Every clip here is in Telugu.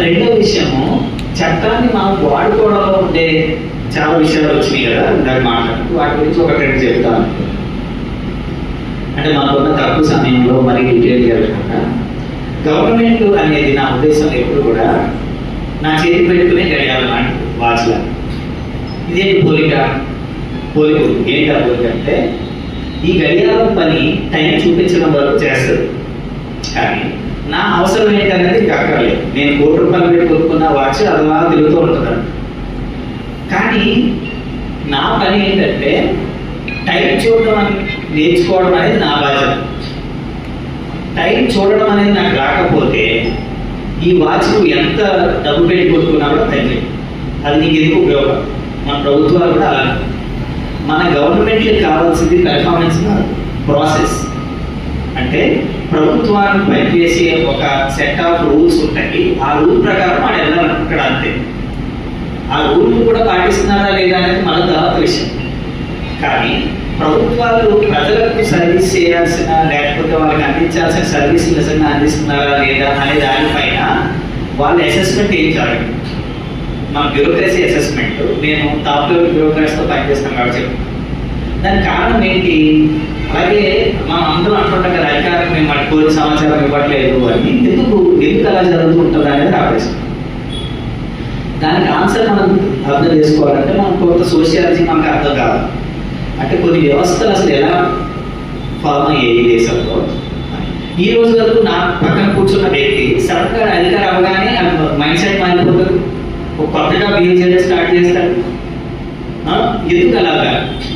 రెండో విషయము చట్టాన్ని మనం వాడుకోవడంలో ఉండే చాలా విషయాలు వచ్చినాయి కదా ఇందాక మాట్లాడుతూ వాటి గురించి ఒక రెండు చెప్తాను. అంటే మనకున్న తక్కువ సమయంలో మరి డీటెయిల్ జరగకుండా గవర్నమెంట్ అనేది నా ఉద్దేశం ఎప్పుడు కూడా నా చేతి పెట్టుకునే గడియారం లాంటి వాచ్లా ఇదేంటి పోలిక? పోలిక ఏంటి పోలిక అంటే ఈ గడియారం పని టైం చూపించడం వరకు చేస్తుంది. కానీ నా అవసరం ఏంటనేది ఇంకా అక్కర్లేదు నేను కోటి రూపాయలు పెట్టి కొనుక్కున్న వాచ్ అలా తిరుగుతూ ఉంటుంది. కానీ నా పని ఏంటంటే టైం చూడడం అని నేర్చుకోవడం అనేది నా బాధ్యత. టైం చూడడం అనేది నాకు రాకపోతే ఈ వాచ్ నువ్వు ఎంత డబ్బు పెట్టి కొనుక్కున్నా కూడా తగ్గి అది నీకు ఎందుకు ఉపయోగం? మన ప్రభుత్వాలు కూడా అలా మన గవర్నమెంట్కి కావాల్సింది పెర్ఫార్మెన్స్ కాదు ప్రాసెస్ అంటే ప్రభుత్వాన్ని పనిచేసే ఒక సెట్ ఆఫ్ రూల్స్ ఉంటాయి. ఆ రూల్ ప్రకారం వాడు వెళ్ళాలనుకుంటాడు అంతే. ఆ రూల్ కూడా పాటిస్తున్నారా లేదా అనేది మన తర్వాత విషయం. కానీ ప్రభుత్వాలు ప్రజలకు సర్వీస్ చేయాల్సిన లేకపోతే వాళ్ళకి అందించాల్సిన సర్వీస్ నిజంగా అందిస్తున్నారా లేదా అనే దానిపైన వాళ్ళ అసెస్మెంట్ ఏం జరగదు మన బ్యూరోక్రసీ అసెస్మెంట్ నేను టాప్ లెవెల్ బ్యూరోక్రాట్స్తో పనిచేస్తాను కాబట్టి చెప్తాను దానికి కారణం ఏంటి? అలాగే మన తొలి సమాచారం ఇవ్వట్లేదు అని ఎందుకు ఎందుకు అలా జరుగుతుంటుంది అనేది నా ప్రశ్న దానికి ఆన్సర్ మనం అర్థం చేసుకోవాలంటే మనం కొంత సోషియాలజీ మనకు అర్థం కాదు. అంటే కొన్ని వ్యవస్థలు అసలు ఎలా ఫామ్ అయ్యాయి ఈ దేశంలో? ఈ రోజు వరకు నా పక్కన కూర్చున్న వ్యక్తి సడన్గా అధికారం అవగానే మైండ్ సెట్ మారిపోతారు కొత్తగా బిహేవ్ చేయడం స్టార్ట్ చేస్తారు ఎందుకు అలాగా?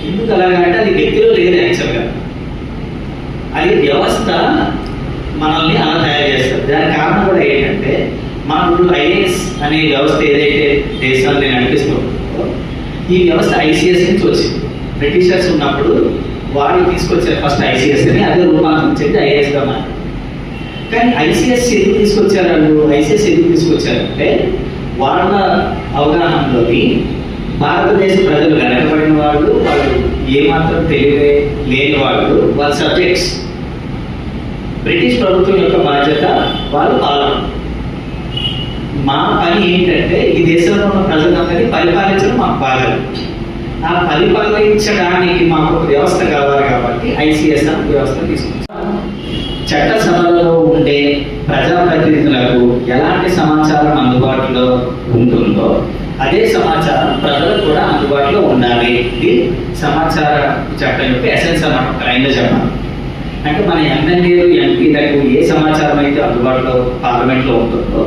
ఎందుకు అలాగా అంటే అది వ్యక్తిలో లేదు యాక్చువల్గా అది వ్యవస్థ మనల్ని అలా తయారు చేస్తారు. దానికి కారణం కూడా ఏంటంటే మనం ఇప్పుడు ఐఏఎస్ అనే వ్యవస్థ ఏదైతే దేశాన్ని నడిపిస్తుందో ఈ వ్యవస్థ ఐసీఎస్ నుంచి వచ్చింది. బ్రిటిషర్స్ ఉన్నప్పుడు వాళ్ళు తీసుకొచ్చారు ఫస్ట్ ఐసీఎస్ అని అదే రూపాంతరించింది ఐఏఎస్గా మారి కానీ ఐసీఎస్ ఎందుకు తీసుకొచ్చారు వాళ్ళు? ఐసీఎస్ ఎందుకు తీసుకొచ్చారంటే వాళ్ళ అవగాహనలోని భారతదేశ ప్రజలు వెనకబడిన వాళ్ళు వాళ్ళు ఏమాత్రం తెలియలే లేని వాళ్ళు వాళ్ళ సబ్జెక్ట్స్ బ్రిటిష్ ప్రభుత్వం యొక్క బాధ్యత వాళ్ళు పాలన. మా పని ఏంటంటే ఈ దేశంలో ఉన్న ప్రజలందరినీ పరిపాలించడం మా బాధ్యత ఆ పరిపాలించడానికి మాకు ఒక వ్యవస్థ కావాలి కాబట్టి ఐసిఎస్ అనే వ్యవస్థ చట్ట చట్టసభలలో ఉండే ప్రజాప్రతినిధులకు ఎలాంటి సమాచారం అందుబాటులో ఉంటుందో అదే సమాచారం ప్రజలకు కూడా అందుబాటులో ఉండాలి. ఇది సమాచార చట్టం యొక్క ఎసెన్స్ అన్నమాట. లైన్లో చెప్పాలి. అంటే మన ఎమ్మెల్యేలు ఎంపీలకు ఏ సమాచారం అయితే అందుబాటులో పార్లమెంట్లో ఉంటుందో